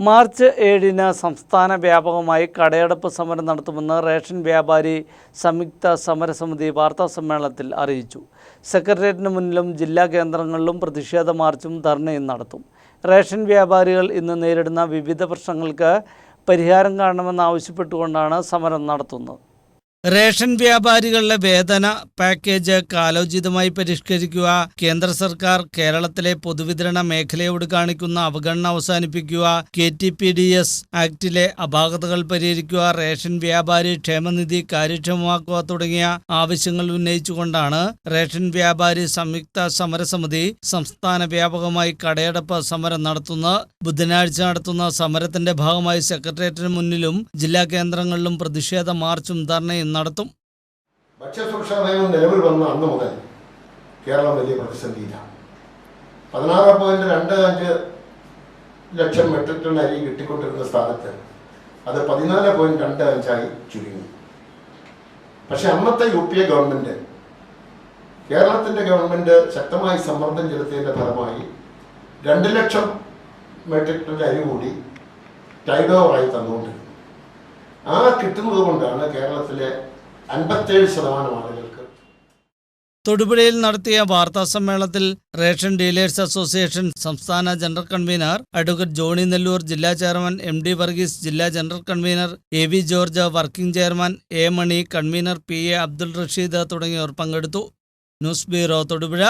March ഏഴിന് സംസ്ഥാന വ്യാപകമായി കടയടപ്പ് സമരം നടത്തുമെന്ന് റേഷൻ വ്യാപാരി സംയുക്ത സമരസമിതി വാർത്താ സമ്മേളനത്തിൽ അറിയിച്ചു. സെക്രട്ടേറിയറ്റിന് മുന്നിലും ജില്ലാ കേന്ദ്രങ്ങളിലും പ്രതിഷേധ മാർച്ചും ധർണയും നടത്തും. റേഷൻ വ്യാപാരികൾ ഇന്ന് നേരിടുന്ന വിവിധ പ്രശ്നങ്ങൾക്ക് പരിഹാരം കാണണമെന്നാവശ്യപ്പെട്ടുകൊണ്ടാണ് സമരം നടത്തുന്നത്. റേഷൻ വ്യാപാരികളുടെ വേതന പാക്കേജ് കാലോചിതമായി പരിഷ്കരിക്കുക കേന്ദ്ര സർക്കാർ കേരളത്തിലെ പൊതുവിതരണ മേഖലയോട് കാണിക്കുന്ന അവഗണന അവസാനിപ്പിക്കുക K T P D S ആക്ടിലെ അപാകതകൾ പരിഹരിക്കുക റേഷൻ വ്യാപാരി ക്ഷേമനിധി കാര്യക്ഷമമാക്കുക തുടങ്ങിയ ആവശ്യങ്ങൾ ഉന്നയിച്ചുകൊണ്ടാണ് റേഷൻ വ്യാപാരി സംയുക്ത സമരസമിതി സംസ്ഥാന വ്യാപകമായി കടയടപ്പ് സമരം നടത്തുന്നത് ബുധനാഴ്ച നടത്തുന്ന സമരത്തിന്റെ ഭാഗമായി സെക്രട്ടേറിയറ്റിന് മുന്നിലും ജില്ലാ കേന്ദ്രങ്ങളിലും പ്രതിഷേധ മാർച്ചും ധർണയും നടത്തും. ഭക്ഷ്യസുരക്ഷാ നിയമം നിലവിൽ വന്ന അന്ന് മുതൽ കേരളം വലിയ പ്രതിസന്ധിയിലാണ് പതിനാറ് പോയിന്റ് രണ്ട് അഞ്ച് ലക്ഷം മെട്രിക് ടൺ അരി കിട്ടിക്കൊണ്ടിരുന്ന സ്ഥാനത്ത് അത് പതിനാല് പോയിന്റ് രണ്ട് അഞ്ചായി ചുരുങ്ങി. പക്ഷെ അന്നത്തെ യു പി എ ഗവൺമെന്റ് കേരളത്തിന്റെ ഗവൺമെന്റ് ശക്തമായി സമ്മർദ്ദം ചെലുത്തിയതിന്റെ ഫലമായി രണ്ട് ലക്ഷം മെട്രിക് ടൺ അരി കൂടി ടൈഡ് ഓവറായി തന്നുകൊണ്ടിരുന്നു. ആ കിട്ടുന്നത് കൊണ്ടാണ് കേരളത്തിലെ അൻപത്തേഴ് ശതമാനം ആളുകൾക്ക് തൊടുപുഴയിൽ നടത്തിയ വാർത്താ സമ്മേളനത്തിൽ റേഷൻ ഡീലേഴ്സ് അസോസിയേഷൻ സംസ്ഥാന general convener advocate Johny Nelloor ജില്ലാ ചെയർമാൻ എം ഡി വർഗീസ് ജില്ലാ general convener A V George working chairman A Mani convener P A Abdul Rasheed തുടങ്ങിയവർ പങ്കെടുത്തു. News bureau Thodupuzha.